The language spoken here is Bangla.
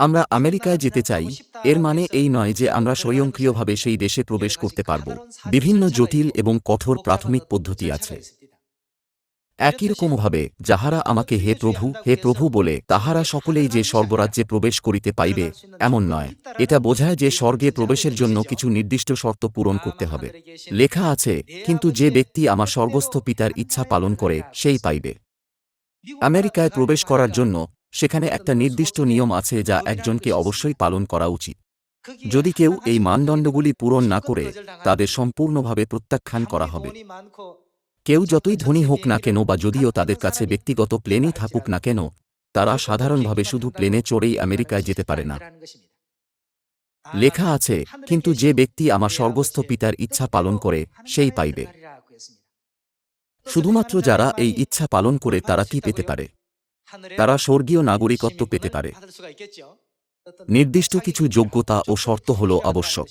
আমরা আমেরিকায় যেতে চাই, এর মানে এই নয় যে আমরা স্বয়ংক্রিয়ভাবে সেই দেশে প্রবেশ করতে পারব। বিভিন্ন জটিল এবং কঠোর প্রাথমিক পদ্ধতি আছে। একই রকমভাবে, যাহারা আমাকে হে প্রভু হে প্রভু বলে, তাহারা সকলেই যে স্বর্গরাজ্যে প্রবেশ করিতে পাইবে, এমন নয়। এটা বোঝায় যে স্বর্গে প্রবেশের জন্য কিছু নির্দিষ্ট শর্ত পূরণ করতে হবে। লেখা আছে, কিন্তু যে ব্যক্তি আমার স্বর্গস্থ পিতার ইচ্ছা পালন করে, সেই পাইবে। আমেরিকায় প্রবেশ করার জন্য সেখানে একটা নির্দিষ্ট নিয়ম আছে যা একজনকে অবশ্যই পালন করা উচিত। যদি কেউ এই মানদণ্ডগুলি পূরণ না করে, তাদের সম্পূর্ণভাবে প্রত্যাখ্যান করা হবে। কেউ যতই ধনী হোক না কেন বা যদিও তাদের কাছে ব্যক্তিগত প্লেনই থাকুক না কেন, তারা সাধারণভাবে শুধু প্লেনে চড়েই আমেরিকায় যেতে পারে না। লেখা আছে, কিন্তু যে ব্যক্তি আমার স্বর্গস্থ পিতার ইচ্ছা পালন করে, সেই পাইবে। শুধুমাত্র যারা এই ইচ্ছা পালন করে তারা কি পেতে পারে? তারা স্বর্গীয় নাগরিকত্ব পেতে পারে। নির্দিষ্ট কিছু যোগ্যতা ও শর্ত হল আবশ্যক।